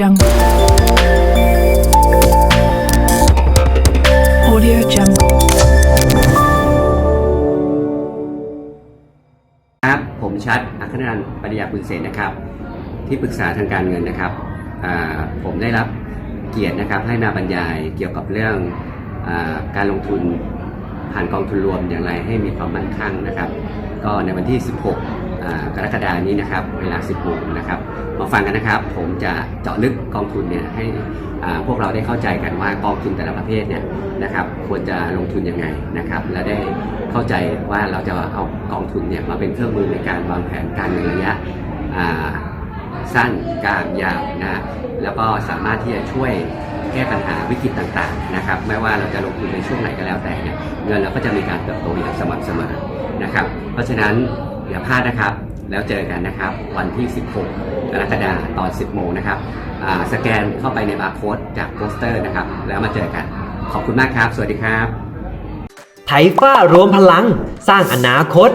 Jungle. Audio Jungle. ครับ ผมชัด อัครนันท์ปริยาบุญเสนนะครับ ที่ปรึกษาทางการเงินนะครับอ่าผมได้รับเกียรตินะครับให้มาบรรยายเกี่ยวกับเรื่องอาการลงทุนผ่านกองทุนรวมอย่างไรให้มีความมั่นคงนะครับ ก็ในวันที่ 16 กรกฎานี้นะครับเวลา 10โมงนะครับมาฟังกันนะครับ ผมจะเจาะลึกกองทุนเนี่ยให้อ่าพวกเราได้เข้าใจกันว่ากองทุนแต่ละประเภทเนี่ยนะครับควรจะลงทุนยังไงนะครับและได้เข้าใจว่าเราจะเอากองทุนเนี่ยมาเป็นเครื่องมือในการวางแผนการเงินระยะสั้นกลางยาวนะแล้วก็สามารถที่จะช่วยแก้ปัญหาวิกฤตต่างๆนะครับไม่ว่าเราจะลงทุนในช่วงไหนก็แล้วแต่เนี่ยเงินเราก็จะมีการเติบโตอย่างสม่ำเสมอนะครับเพราะฉะนั้น อย่าพลาดนะครับ แล้วเจอกันนะครับ วันที่ 16กรกฎาคมตอน 10 โมงนะครับสแกนเข้าไปในบาร์โค้ดจากโปสเตอร์นะครับ แล้วมาเจอกัน ขอบคุณมากครับ สวัสดีครับ ไทฟ้ารวมพลัง สร้างอนาคต